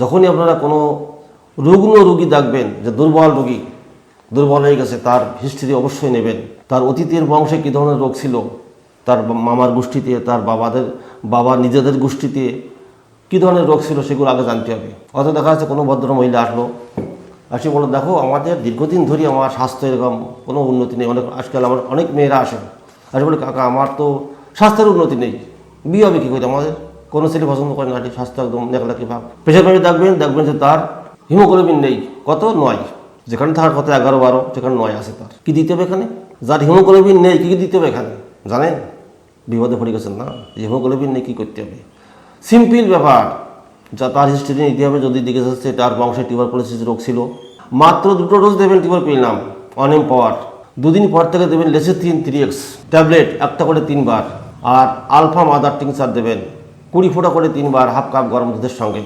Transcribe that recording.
যখনই আপনারা কোনো রুগ্ন রুগী দেখবেন যে দুর্বল রুগী, দুর্বল হয়ে গেছে, তার হিস্ট্রি অবশ্যই নেবেন। তার অতীতের বংশে কী ধরনের রোগ ছিল, তার মামার গোষ্ঠীতে, তার বাবাদের, বাবা নিজেদের গোষ্ঠীতে কী ধরনের রোগ ছিল সেগুলো আগে জানতে হবে। অত দেখা যাচ্ছে কোনো ভদ্র মহিলা আসলো আসি বলো দেখো, আমাদের দীর্ঘদিন ধরে আমার স্বাস্থ্য এরকম কোনো উন্নতি নেই। অনেক, আজকাল আমার অনেক মেয়েরা আসে। আর বলে, কাকা, আমার তো স্বাস্থ্যের উন্নতি নেই। বিয়ে হবে কী করে আমাদের? কোনো ছেলে পছন্দ করে না স্বাস্থ্য একদম নেকলাকি ভাব প্রেশার পাইপে দেখবেন দেখবেন যে তার হিমোগ্লোবিন নেই, কত নয়। যেখানে থাকার কথা এগারো বারো, সেখানে নয় আছে তার। কি দিতে হবে এখানে? যার হিমোগ্লোবিন নেই, কী কী দিতে হবে এখানে? জানেন? বিপদে পড়ে গেছেন না? হিমোগ্লোবিন নেই, কী করতে হবে? সিম্পল ব্যাপার, যা তার হিস্ট্রি নিতে হবে। যদি দিকে যাচ্ছে তার বংশে টিউবারকুলোসিস রোগ ছিল, মাত্র দুটো ডোজ দেবেন টিউবারকুল নাম অনেম পাওয়ার দুদিন পর থেকে দেবেন লেসিথিন থ্রি এক্স ট্যাবলেট একটা করে তিনবার। আর আলফা মাদার টিংসার দেবেন। কুড়ি ফোঁটা করে তিনবার হাফ কাপ গরম দুধের সঙ্গে